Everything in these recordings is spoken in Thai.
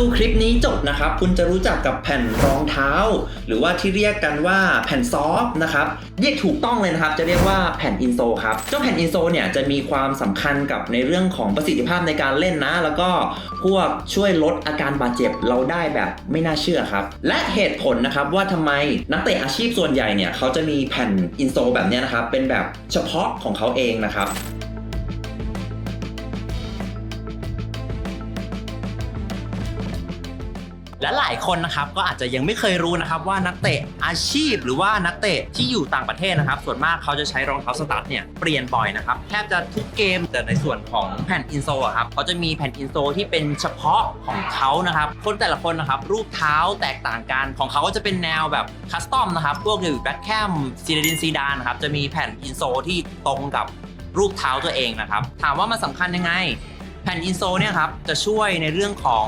ดูคลิปนี้จบนะครับ คุณจะรู้จักกับแผ่นรองเท้า หรือว่าที่เรียกกันว่าแผ่นซอฟนะครับเรียกถูกต้องเลยนะครับ จะเรียกว่าแผ่นอินโซครับเจ้าแผ่นอินโซเนี่ยจะมีความสำคัญกับในเรื่องของประสิทธิภาพในการเล่นนะ แล้วก็พวกช่วยลดอาการบาดเจ็บเราได้แบบไม่น่าเชื่อครับ และเหตุผลนะครับว่าทำไมนักเตะอาชีพส่วนใหญ่เนี่ยเขาจะมีแผ่นอินโซแบบนี้นะครับเป็นแบบเฉพาะของเขาเองนะครับ และหลายคนนะครับก็อาจจะยังไม่เคยรู้นะครับว่านักเตะอาชีพ หรือว่านักเตะที่อยู่ต่างประเทศนะครับ ส่วนมากเขาจะใช้รองเท้าสตั๊ดเนี่ยเปลี่ยนบ่อยนะครับแทบจะทุกเกมแต่ในส่วนของแผ่นอินโซอะครับเขาจะมีแผ่นอินโซที่เป็นเฉพาะของเขานะครับ คนแต่ละคนนะครับรูปเท้าแตกต่างกันของเขาก็จะเป็นแนวแบบคัสตอมนะครับพวกเดวิดแบ็คแคมซีเดดินซีดานนะครับจะมีแผ่นอินโซที่ตรงกับรูปเท้าตัวเองนะครับ ถามว่ามันสำคัญยังไง แผ่นอินโซเนี่ยครับจะช่วยในเรื่องของ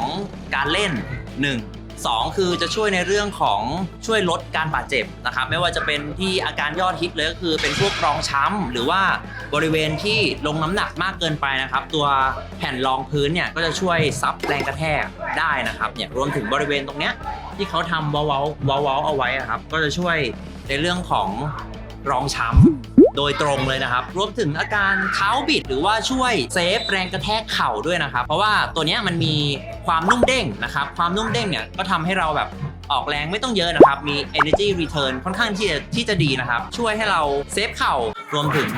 การเล่น 1 2คือจะช่วยในเรื่องของช่วยลดการบาดเจ็บนะครับไม่ว่าจะเป็นที่อาการยอดฮิตเลยก็คือเป็นพวกรองช้ำหรือว่าบริเวณที่ลงน้ำหนักมากเกินไปนะครับ ตัวแผ่นรองพื้นเนี่ยก็จะช่วยซับแรงกระแทกได้นะครับเนี่ยรวมถึงบริเวณตรงเนี้ยที่เขาทำเว้าๆเว้าๆเอาไว้ครับ ก็จะช่วยในเรื่องของรองช้ำ โดยตรงเลยนะครับ รวมถึงอาการเท้าบิดหรือว่าช่วยเซฟแรงกระแทกเข่าด้วยนะครับ เพราะว่าตัวนี้มันมีความนุ่มเด้งนะครับ ความนุ่มเด้งเนี่ยก็ทำให้เราแบบออกแรงไม่ต้องเยอะนะครับ มี energy return ค่อนข้างที่จะที่จะดีนะครับ ช่วยให้เราเซฟเข่ารวมถึง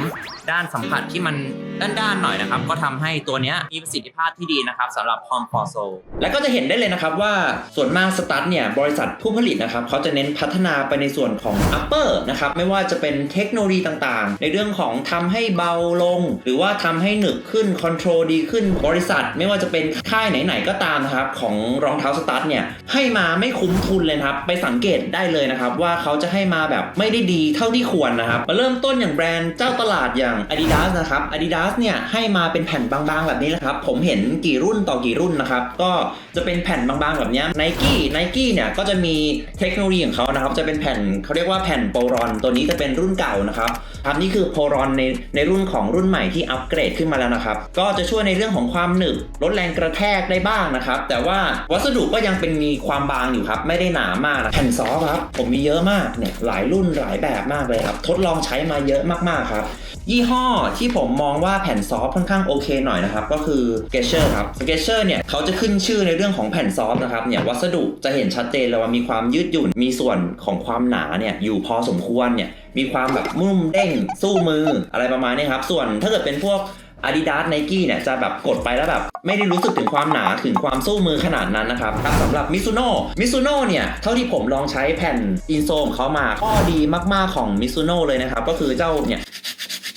ด้านสัมผัสที่มันด้านๆหน่อยนะครับ ก็ทำให้ตัวนี้มีประสิทธิภาพที่ดีนะครับสำหรับ Home for Soul และก็จะเห็นได้เลยนะครับว่าส่วนมากสตาร์ทเนี่ยบริษัทผู้ผลิตนะครับเขาจะเน้นพัฒนาไปในส่วนของ upper นะครับไม่ว่าจะเป็นเทคโนโลยีต่างๆ ในเรื่องของทำให้เบาลง หรือว่าทำให้หนึบขึ้นคอนโทรลดีขึ้นบริษัท ไม่ว่าจะเป็นค่ายไหนๆก็ตามนะครับของรองเท้าสตาร์ทเนี่ยให้มาไม่คุ้มทุนเลยครับไปสังเกตได้เลยนะครับว่าเขาจะให้มาแบบไม่ได้ดีเท่าที่ควรนะครับมาเริ่มต้นอย่างแบรนด์เจ้าตลาดอย่าง Adidas นะครับ Adidas เนี่ยให้มาเป็นแผ่นบางๆแบบนี้แหละครับ ผมเห็นกี่รุ่นต่อกี่รุ่นนะครับ ก็จะเป็นแผ่นบางๆแบบนี้ Nike Nike เนี่ยก็จะมีเทคโนโลยีของเขานะครับ จะเป็นแผ่นเขาเรียกว่าแผ่นโปรอน ตัวนี้จะเป็นรุ่นเก่านะครับครับนี่คือโปรอนในในรุ่นของรุ่นใหม่ที่อัปเกรดขึ้นมาแล้วนะครับ ก็จะช่วยในเรื่องของความหนึบลดแรงกระแทกได้บ้างนะครับ แต่ว่าวัสดุก็ยังเป็นมีความบางอยู่ครับ ไม่ได้หนามากนะแผ่นซอครับ ผมมีเยอะมากเนี่ยหลายรุ่นหลายแบบมากเลยครับ ทดลองใช้มาเยอะมากๆครับยี่ห้อที่ผมมองว่าแผ่นซอฟค่อนข้างโอเคหน่อยนะครับ ก็คือ s k e t c h e r ครับ s k e t c h e r เนี่ยเขาจะขึ้นชื่อในเรื่องของแผ่นซอฟนะครับเนี่ยวัสดุจะเห็นชัดเจนเลยว่ามีความยืดหยุ่นมีส่วนของความหนาเนี่ยอยู่พอสมควรเนี่ยมีความแบบนุ่มเด้งสู้มืออะไรประมาณนี้ครับ ส่วนถ้าเกิดเป็นพวก Adidas Nike เนี่ยจะแบบกดไปแล้วแบบ ไม่ได้รู้สึกถึงความหนาถึงความสู้มือขนาดนั้นนะครับครับสำหรับ Mizuno Mizuno เนี่ยเท่าที่ผมลองใช้แผ่นอินโซของเขามาข้อดีมากๆของ Mizuno เลยนะครับ ก็คือเจ้าเนี่ย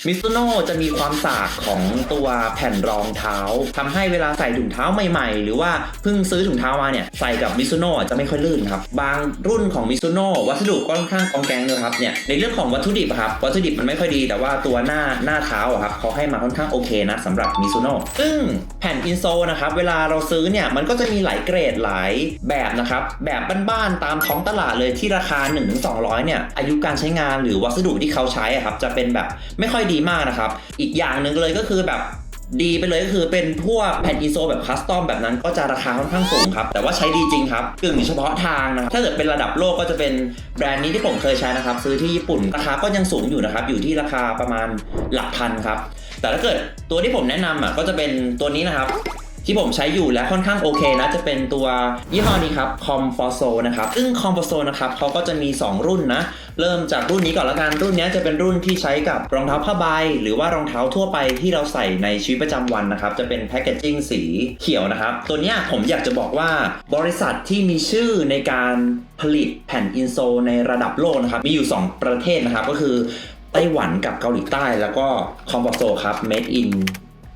มิซูโน่จะมีความสากของตัวแผ่นรองเท้าทำให้เวลาใส่ถุงเท้าใหม่ๆ หรือว่าเพิ่งซื้อถุงเท้ามาเนี่ยใส่กับมิซูโน่จะไม่ค่อยลื่นครับ บางรุ่นของมิซูโน่วัสดุก็ค่อนข้างกองแกงเลยครับเนี่ยในเรื่องของวัตถุดิบครับวัตถุดิบมันไม่ค่อยดี แต่ว่าตัวหน้าหน้าเท้าครับเขาให้มาค่อนข้างโอเคนะสำหรับมิซูโน่ซึ่งแผ่นอินโซนะครับเวลาเราซื้อเนี่ยมันก็จะมีหลายเกรดหลายแบบนะครับแบบบ้านๆตามท้องตลาดเลยที่ราคา 1-200เนี่ยอายุการใช้งานหรือวัสดุที่เขาใช้อะครับจะเป็นแบบไม่ค่อยดีมากนะครับ อีกอย่างหนึ่งเลยก็คือแบบดีไปเลยก็คือเป็นพวกแผ่นอีโซแบบคัสตอมแบบนั้นก็จะราคาค่อนข้างสูงครับ แต่ว่าใช้ดีจริงครับกึ่งเฉพาะทางนะครับถ้าเกิดเป็นระดับโลกก็จะเป็นแบรนด์นี้ที่ผมเคยใช้นะครับ ซื้อที่ญี่ปุ่นราคาก็ยังสูงอยู่นะครับ อยู่ที่ราคาประมาณหลักพันครับ แต่ถ้าเกิดตัวที่ผมแนะนำอะก็จะเป็นตัวนี้นะครับ ที่ผมใช้อยู่และค่อนข้างโอเคนะ จะเป็นตัวยี่ห้อนี้ครับ c o m f o r s o นะครับ ซึ่ง c o m f o r s o นะครับเขาก็จะมี 2 รุ่นนะ เริ่มจากรุ่นนี้ก่อนละกัน รุ่นนี้จะเป็นรุ่นที่ใช้กับรองเท้าผ้าใบหรือว่ารองเท้าทั่วไปที่เราใส่ในชีวิตประจำวันนะครับ จะเป็นแพคเกจจิ้งสีเขียวนะครับ ตัวเนี้ยผมอยากจะบอกว่าบริษัทที่มีชื่อในการผลิตแผ่นอินโซในระดับโลกนะครับ มีอยู่ 2 ประเทศนะครับ ก็คือไต้หวันกับเกาหลีใต้ แล้วก็ c o m f o r s o ครับ made in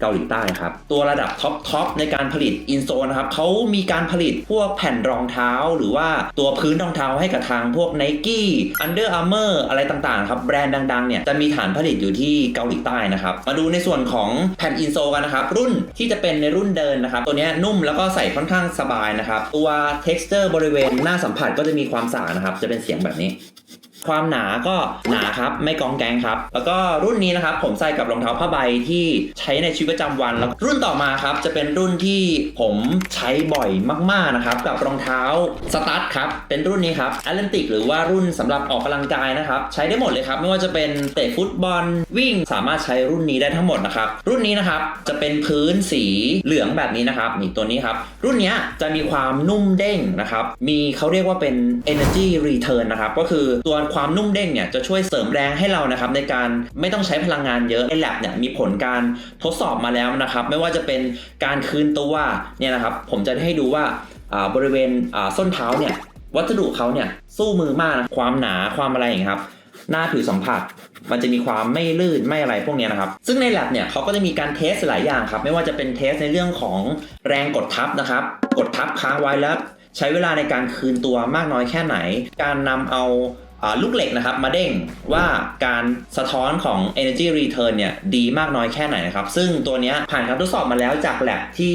เกาหลีใต้ครับ ตัวระดับท็อปท็อปในการผลิตอินโซนะครับเขามีการผลิตพวกแผ่นรองเท้า หรือว่าตัวพื้นรองเท้าให้กับทางพวก n i กี้ Under Armour อร์อะไรต่างๆครับแบรนด์ดังๆเนี่ยจะมีฐานผลิตอยู่ที่เกาหลีใต้นะครับมาดูในส่วนของแผ่นอินโซกันนะครับรุ่นที่จะเป็นในรุ่นเดินนะครับตัวนี้นุ่มแล้วก็ใส่ค่อนข้างสบายนะครับตัว texture บริเวณหน้าสัมผัสก็จะมีความสานะครับจะเป็นเสียงแบบนี้ ความหนาก็หนาครับไม่กองแกงครับ แล้วก็รุ่นนี้นะครับผมใส่กับรองเท้าผ้าใบที่ใช้ในชีวิตประจำวันแล้วรุ่นต่อมาครับจะเป็นรุ่นที่ผมใช้บ่อยมากๆนะครับกับรองเท้าสตั๊ดครับเป็นรุ่นนี้ครับแอตแลนติกหรือว่ารุ่นสำหรับออกกำลังกายนะครับใช้ได้หมดเลยครับไม่ว่าจะเป็นเตะฟุตบอลวิ่งสามารถใช้รุ่นนี้ได้ทั้งหมดนะครับรุ่นนี้นะครับจะเป็นพื้นสีเหลืองแบบนี้นะครับนี่ตัวนี้ครับรุ่นเนี้ยจะมีความนุ่มเด้งนะครับมีเขาเรียกว่าเป็น energy return นะครับก็คือตัวความนุ่มเด้งเนี่ยจะช่วยเสริมแรงให้เรานะครับในการไม่ต้องใช้พลังงานเยอะใน lab เนี่ยมีผลการทดสอบมาแล้วนะครับไม่ว่าจะเป็นการคืนตัวเนี่ยนะครับผมจะให้ดูว่าบริเวณส้นเท้าเนี่ยวัสดุเขาเนี่ยสู้มือมากนะความหนาความอะไรอย่างครับหน้าผิวสัมผัสมันจะมีความไม่ลื่นไม่อะไรพวกนี้นะครับ ซึ่งใน lab เนี่ยเขาก็จะมีการเทสหลายอย่างครับ ไม่ว่าจะเป็นเทสในเรื่องของแรงกดทับนะครับ กดทับค้างไว้แล้ว ใช้เวลาในการคืนตัวมากน้อยแค่ไหน การนำเอา ลูกเหล็กนะครับมาเด้งว่าการสะท้อนของ energy return เนี่ยดีมากน้อยแค่ไหนนะครับ ซึ่งตัวนี้ผ่านการทดสอบมาแล้วจาก lab ที่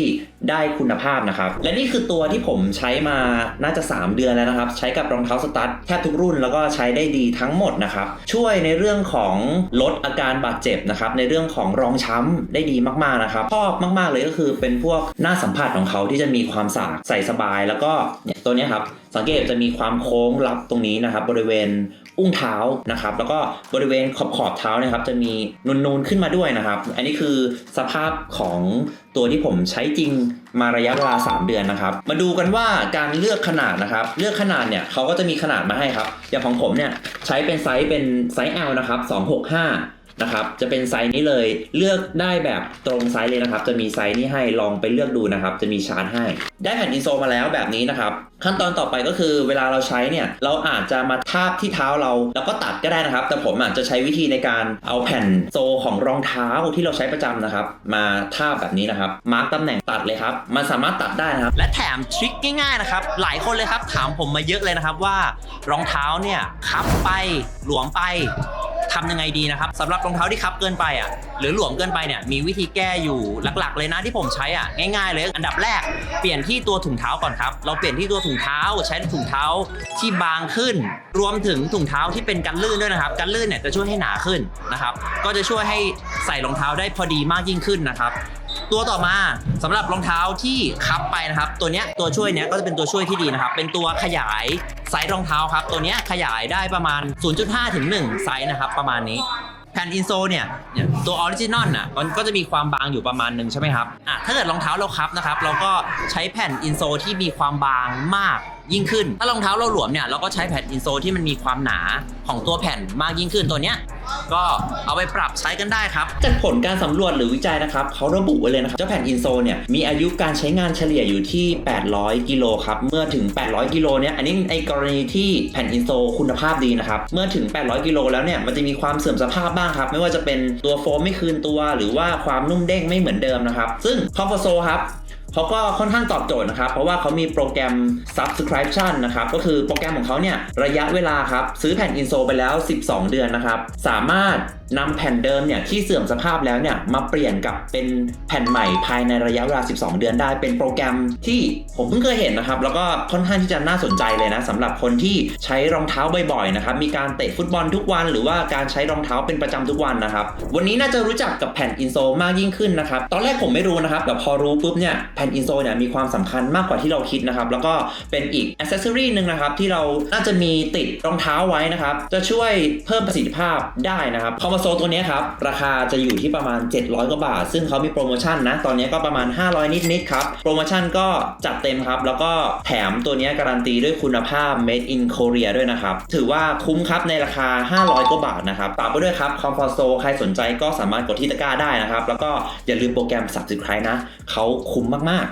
ได้คุณภาพนะครับ และนี่คือตัวที่ผมใช้มาน่าจะ 3 เดือนแล้วนะครับ ใช้กับรองเท้าสตั๊ดแทบทุกรุ่นแล้วก็ใช้ได้ดีทั้งหมดนะครับ ช่วยในเรื่องของลดอาการบาดเจ็บนะครับ ในเรื่องของรองช้ำได้ดีมากๆนะครับชอบมากๆเลยก็คือเป็นพวกหน้าสัมผัสของเขาที่จะมีความสากใส่สบายแล้วก็เนี่ยตัวนี้ครับสังเกตจะมีความโค้งรับตรงนี้นะครับบริเวณ อุ้งเท้านะครับแล้วก็บริเวณขอบขอบเท้านะครับจะมีนูนๆขึ้นมาด้วยนะครับ อันนี้คือสภาพของตัวที่ผมใช้จริงมาระยะเวลา 3 เดือนนะครับ มาดูกันว่าการเลือกขนาดนะครับ เลือกขนาดเนี่ยเขาก็จะมีขนาดมาให้ครับ อย่างของผมเนี่ยใช้เป็นไซส์เป็นไซส์ L นะครับ265 นะครับ จะเป็นไซส์นี้เลยเลือกได้แบบตรงไซส์เลยนะครับ จะมีไซส์นี้ให้ลองไปเลือกดูนะครับ จะมีชาร์ตให้ ได้แผ่นอินโซมาแล้วแบบนี้นะครับ ขั้นตอนต่อไปก็คือเวลาเราใช้เนี่ยเราอาจจะมาทาบที่เท้าเรา แล้วก็ตัดก็ได้นะครับ แต่ผมอาจจะใช้วิธีในการเอาแผ่นโซของรองเท้าที่เราใช้ประจำนะครับ มาทาบแบบนี้นะครับ มาร์กตำแหน่งตัดเลยครับ มันสามารถตัดได้นะครับ และแถมทริคง่ายๆนะครับ หลายคนเลยครับถามผมมาเยอะเลยนะครับว่ารองเท้าเนี่ยคับไปหลวมไป ทำยังไงดีนะครับสำหรับรองเท้าที่คับเกินไปอะหรือหลวมเกินไปเนี่ยมีวิธีแก้อยู่หลักๆ เลยนะที่ผมใช้อะง่ายๆ เลยอันดับแรกเปลี่ยนที่ตัวถุงเท้าก่อนครับ เราเปลี่ยนที่ตัวถุงเท้าใช้ถุงเท้าที่บางขึ้น รวมถึงถุงเท้าที่เป็นกันลื่นด้วยนะครับกันลื่นเนี่ยจะช่วยให้หนาขึ้นนะครับก็จะช่วยให้ใส่รองเท้าได้พอดีมากยิ่งขึ้นนะครับ ตัวต่อมาสำหรับรองเท้าที่คับไปนะครับ ตัวเนี้ยตัวช่วยเนี้ยก็จะเป็นตัวช่วยที่ดีนะครับ เป็นตัวขยายไซส์รองเท้าครับ ตัวเนี้ยขยายได้ประมาณ 0.5 ถึง 1 ไซส์นะครับ ประมาณนี้แผ่นอินโซเนี่ยเนี่ยตัวออริจินอลน่ะมันก็จะมีความบางอยู่ประมาณหนึ่งใช่ไหมครับอะถ้าเกิดรองเท้าเราคับนะครับ เราก็ใช้แผ่นอินโซที่มีความบางมาก ยิ่งขึ้น ถ้ารองเท้าเราหลวมเนี่ยเราก็ใช้แผ่นอินโซที่มันมีความหนาของตัวแผ่นมากยิ่งขึ้นตัวเนี้ยก็เอาไปปรับใช้กันได้ครับ จากผลการสำรวจหรือวิจัยนะครับเขาระบุไว้เลยนะครับเจ้าแผ่นอินโซเนี่ยมีอายุการใช้งานเฉลี่ยอยู่ที่ 800 กิโลครับเมื่อถึง 800 กิโลเนี่ยอันนี้ในกรณีที่แผ่นอินโซคุณภาพดีนะครับเมื่อถึง 800 กิโลแล้วเนี่ยมันจะมีความเสื่อมสภาพบ้างครับ ไม่ว่าจะเป็นตัวโฟมไม่คืนตัว หรือว่าความนุ่มเด้งไม่เหมือนเดิมนะครับ ซึ่งคอฟโซครับ เขาก็ค่อนข้างตอบโจทย์นะครับ เพราะว่าเขามีโปรแกรม subscription นะครับ ก็คือโปรแกรมของเขาเนี่ยระยะเวลาครับ ซื้อแผ่นอินโซไปแล้ว 12 เดือนนะครับ สามารถนำแผ่นเดิมเนี่ยที่เสื่อมสภาพแล้วเนี่ยมาเปลี่ยนกับเป็นแผ่นใหม่ภายในระยะเวลา 12 เดือนได้ เป็นโปรแกรมที่ผมเพิ่งเคยเห็นนะครับ แล้วก็ค่อนข้างที่จะน่าสนใจเลยนะสำหรับคนที่ใช้รองเท้าบ่อยๆนะครับมีการเตะฟุตบอลทุกวัน หรือว่าการใช้รองเท้าเป็นประจำทุกวันนะครับวันนี้น่าจะรู้จักกับแผ่นอินโซมากยิ่งขึ้นนะครับตอนแรกผมไม่รู้นะครับแต่พอรู้ปุ๊บเนี่ยแผ่นอินโซเนี่ยมีความสำคัญมากกว่าที่เราคิดนะครับ แล้วก็เป็นอีกอ c เซสซอรีหนึ่งนะครับ ที่เราน่าจะมีติดรองเท้าไว้นะครับ จะช่วยเพิ่มประสิทธิภาพได้นะครับคอมโบโซตัวนี้ครับ ราคาจะอยู่ที่ประมาณ 700 กว่าบาท ซึ่งเขามีโปรโมชั่นนะ ตอนนี้ก็ประมาณ 500 นิดๆครับ โปรโมชั่นก็จัดเต็มครับ แล้วก็แถมตัวนี้การันตีด้วยคุณภาพ made in Korea ด้วยนะครับ ถือว่าคุ้มครับในราคา 500 กว่าบาทนะครับฝากไปด้วยครับ Comfort ใครสนใจก็สามารถกดที่ตะกร้าได้นะครับ แล้วก็อย่าลืมโปรแกรม subscribe นะเขาคุ้มมากๆาก